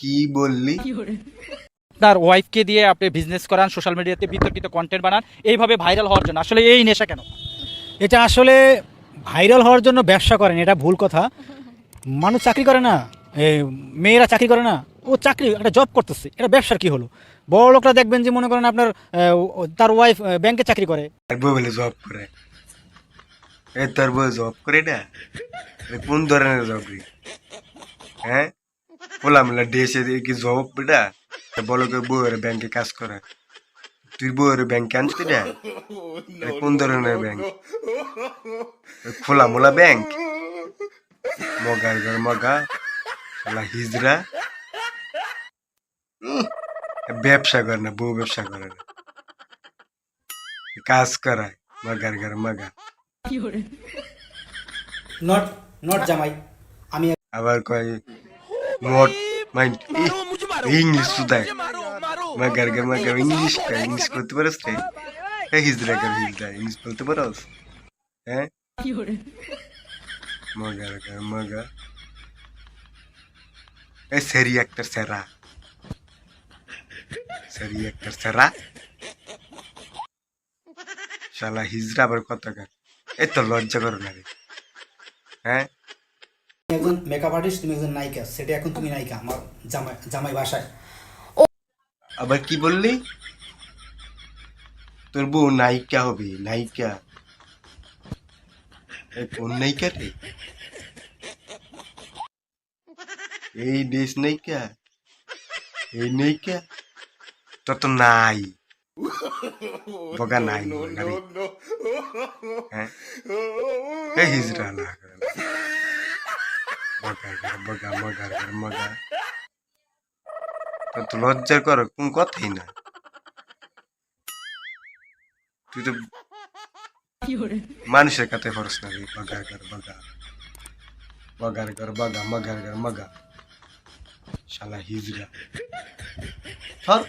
কি বললি? আপনার ওয়াইফকে দিয়ে আপনি বিজনেস করান সোশ্যাল মিডিয়াতে বিতর্কিত কন্টেন্ট বানান এইভাবে ভাইরাল হওয়ার জন্য। আসলে এই নেশা কেন? এটা আসলে ভাইরাল হওয়ার জন্য ব্যবসা করেন এটা ভুল কথা। মানুষ চাকরি করে না মেয়েরা চাকরি করে না ও চাকরি একটা জব করতেছে এটা ব্যবসার কি হলো? বড় লোকরা দেখবেন যে মনে করেন আপনার তার ওয়াইফ ব্যাংকে চাকরি করে। বলে জব করে। এ তোর বউ জব করে না? কোন ধরনের জব হ্যাঁ? না দেশে কি জব বেটা? বলো কে বউয়ের ব্যাংকে কাজ করে। তুই বউয়ের ব্যাংকে আনছি এ কোন ধরনের ব্যাংক? খোলা মোলা ব্যাংক? মগার ঘর মগা, শালা হিজরা। ব্যবসা করে না, বউ ব্যবসা করে না। কাজ করায় মগার ঘর মগা। নট নট জামাই। আবার কয় নট মাইন্ড ইংলিশ শুধায় মগার ঘর মগা ইংলিশ কা ইংলিশ করতে পারস রে এ হিজরা কর হিজরা ইংলিশ বলতে পারস? হ্যাঁ মগার ঘর মগা এ সেরি একটা সেরা। সেরি একটা সেরা। শালা হিজরা আবার কত গান এই তো লজ্জা করো না রে। হ্যাঁ একজন মেকআপ আর্টিস্ট তুমি একজন নায়িকা সেটা এখন তুমি নায়িকা আমার জামাই জামাই বাসায় আবার কি বললি তোর বউ নায়িকা হবে নায়িকা এই কোন নায়িকা রে এই দেশ নায়িকা এই নায়িকা তোর তো নাই বগা নাই হ্যাঁ হিজরা না মগা মগা মগা মগা তো লজ্জার কর, কোন কথাই না। তুই তো মানুষের কাছে খরচ না রে বগার কর বগা বগার কর বগা মগার কর মগা। শালা হিজরা সর